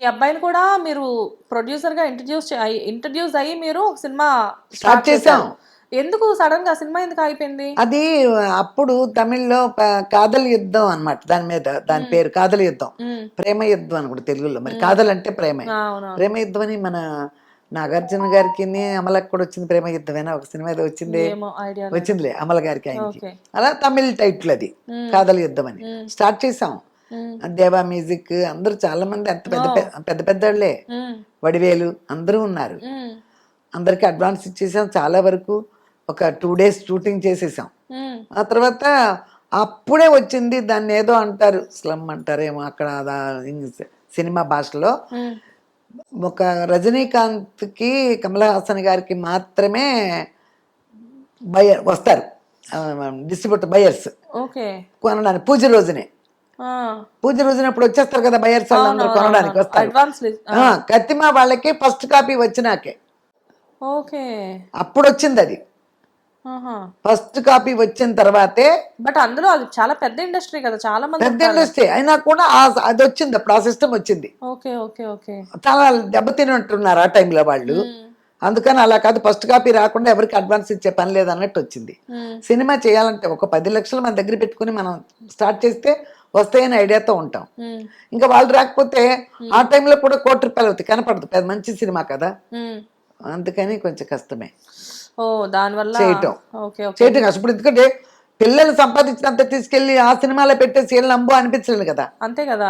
ఈ అబ్బాయిని కూడా మీరు ప్రొడ్యూసర్గా ఇంట్రడ్యూస్ ఇంట్రడ్యూస్ అయ్యి మీరు ఒక సినిమా స్టార్ట్ చేసాం ఎందుకు సడన్గా సినిమా ఎందుకు అయిపోయింది అది అప్పుడు తమిళ్ళో కాదల్ యుద్ధం అన్నమాట దాని మీద దాని పేరు కాదల్ యుద్ధం. ప్రేమ యుద్ధం అని కూడా తెలుగులో. మరి కాదల్ అంటే ప్రేమే. ప్రేమ యుద్ధం అని మన నాగార్జున గారికి అమలకు కూడా వచ్చింది. ప్రేమ యుద్ధమేనా? ఒక సినిమా ఏదో వచ్చింది. వచ్చిందిలే అమల గారికి ఆయనకి. అలా తమిళ్ టైటిల్ అది. కాదల్ యుద్ధం అని. స్టార్ట్ చేసాం దేవా మ్యూజిక్ అందరూ చాలా మంది అంత పెద్ద పెద్ద- పెద్ద పెద్దోళ్ళే. వడివేలు అందరూ ఉన్నారు. అందరికి అడ్వాన్స్ ఇచ్చేసాం. చాలా వరకు ఒక టూ డేస్ షూటింగ్ చేసేసాం. ఆ తర్వాత అప్పుడే వచ్చింది దాన్ని ఏదో అంటారు. స్లమ్ అంటారేమో అక్కడ సినిమా భాషలో. ఒక రజనీకాంత్కి కమల్ హాసన్ గారికి మాత్రమే బయర్ వస్తారు. Distributor buyers. కొనడానికి పూజ రోజునే. పూజ రోజున ఇప్పుడు వచ్చేస్తారు కదా బయర్స్ వాళ్ళందరూ కొనడానికి వస్తారు. కత్తిమా వాళ్ళకి ఫస్ట్ కాపీ వచ్చినాకే. ఓకే. అప్పుడు వచ్చింది అది. ఫస్ట్ కాపీ వచ్చిన తర్వాతే బట్ అందులో అది చాలా పెద్ద ఇండస్ట్రీ కదా చాలా మంది పెద్ద ఇండస్ట్రీ అయినా కూడా అది వచ్చింది అప్పుడు ఆ సిస్టమ్ వచ్చింది. Okay okay okay. చాలా దెబ్బతినట్టున్నారు ఆ టైంలో వాళ్ళు. అందుకని అలా కాదు ఫస్ట్ కాపీ రాకుండా ఎవరికి అడ్వాన్స్ ఇచ్చే పని లేదు అన్నట్టు వచ్చింది సినిమా చేయాలంటే ఒక పది లక్షలు మన దగ్గర పెట్టుకుని మనం స్టార్ట్ చేస్తే వస్తాయని ఐడియాతో ఉంటాం. ఇంకా వాళ్ళు రాకపోతే ఆ టైంలో కూడా కోటి రూపాయలు అవుతాయి. కనపడదు. పెద్ద మంచి సినిమా కదా. అందుకని కొంచెం కష్టమే. ఓ దానివల్ల చేయటం. చేయటం కష్టం ఇప్పుడు ఎందుకంటే పిల్లలు సంపాదించినంత తీసుకెళ్ళి ఆ సినిమాలో పెట్టేసి వీళ్ళు నంబు అనిపించలేదు కదా. అంతే కదా.